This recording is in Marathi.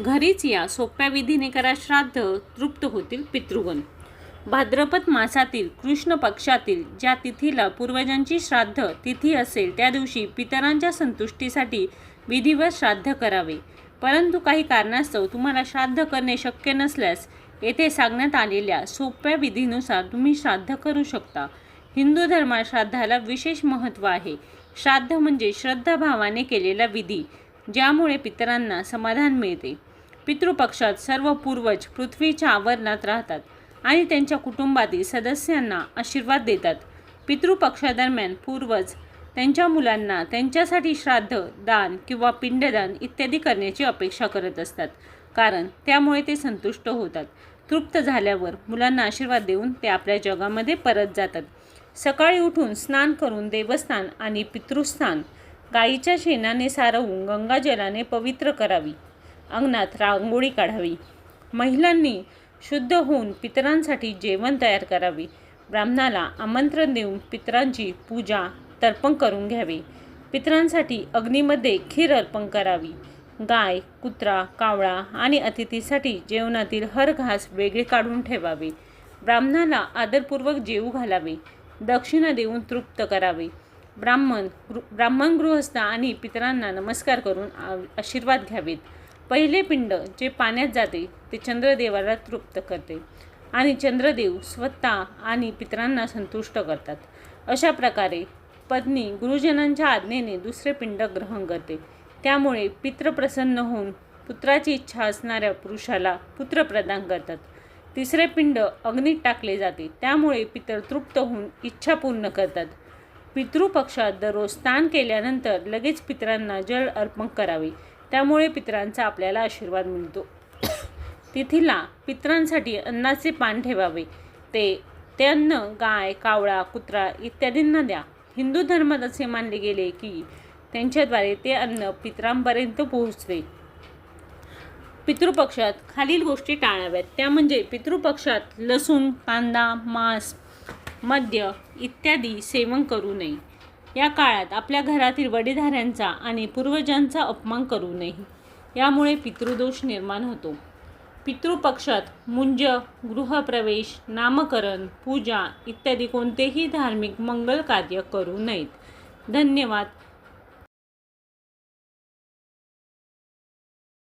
घरीच या सोप्या विधीने करा श्राद्ध तृप्त होतील पितृगण. भाद्रपद मासातील कृष्ण पक्षातील ज्या तिथीला पूर्वजांची श्राद्ध तिथी असेल त्या दिवशी पितरांच्या संतुष्टीसाठी विधिवत श्राद्ध करावे. परंतु काही कारणास्तव तुम्हाला श्राद्ध करणे शक्य नसल्यास येथे सांगण्यात आलेल्या सोप्या विधीनुसार तुम्ही श्राद्ध करू शकता. हिंदू धर्मात श्राद्धाला विशेष महत्त्व आहे. श्राद्ध म्हणजे श्रद्धाभावाने केलेला विधी. ज्यामुळे पितरांना समाधान मिळते. पितृपक्षात सर्व पूर्वज पृथ्वीच्या आवरणात राहतात आणि त्यांच्या कुटुंबातील सदस्यांना आशीर्वाद देतात. पितृपक्षादरम्यान पूर्वज त्यांच्या मुलांना त्यांच्यासाठी श्राद्ध दान किंवा पिंडदान इत्यादी करण्याची अपेक्षा करत असतात. कारण त्यामुळे ते संतुष्ट होतात. तृप्त झाल्यावर मुलांना आशीर्वाद देऊन ते आपल्या जगामध्ये परत जातात. सकाळी उठून स्नान करून देवस्थान आणि पितृस्थान गाईच्या शेणाने सारवून गंगाजलाने पवित्र करावी. अंगणात रांगोळी काढावी. महिलांनी शुद्ध होऊन पितरांसाठी जेवण तयार करावे. ब्राह्मणाला आमंत्रण देऊन पितरांची पूजा तर्पण करून घ्यावे. पितरांसाठी अग्नीमध्ये खीर अर्पण करावी. गाय कुत्रा कावळा आणि अतिथीसाठी जेवणातील हर घास वेगळे काढून ठेवावे. ब्राह्मणाला आदरपूर्वक जेवू घालावे. दक्षिणा देऊन तृप्त करावे. ब्राह्मण गृ ब्राह्मण गृहस्थ आणि पितरांना नमस्कार करून आशीर्वाद घ्यावेत. पहिले पिंड जे पाण्यात जाते ते चंद्रदेवाला तृप्त करते आणि चंद्रदेव स्वतः आणि पितरांना संतुष्ट करतात. अशा प्रकारे पत्नी गुरुजनांच्या आज्ञेने दुसरे पिंड ग्रहण करते. त्यामुळे पितृ प्रसन्न होऊन पुत्राची इच्छा असणाऱ्या पुरुषाला पुत्र प्रदान करतात. तिसरे पिंड अग्नीत टाकले जाते. त्यामुळे पितर तृप्त होऊन इच्छा पूर्ण करतात. पितृपक्षात दररोज स्नान केल्यानंतर लगेच पितरांना जल अर्पण करावे. त्यामुळे पितरांचा आपल्याला आशीर्वाद मिळतो. तिथीला पितरांसाठी अन्नाचे पान ठेवावे. ते ते अन्न गाय कावळा कुत्रा इत्यादींना द्या. हिंदू धर्मात असे मानले गेले की त्यांच्याद्वारे ते अन्न पितरांपर्यंत पोहोचते. पितृपक्षात खालील गोष्टी टाळाव्यात. त्या म्हणजे पितृपक्षात लसूण कांदा मांस मद्य इत्यादी सेवन करू नये. या काळात आपल्या घरातील वडीलधाऱ्यांचा आणि पूर्वजांचा अपमान करू नये. यामुळे पितृदोष निर्माण होतो. पितृपक्षात मुंज गृहप्रवेश नामकरण पूजा इत्यादी कोणतेही धार्मिक मंगल कार्य करू नयेत. धन्यवाद.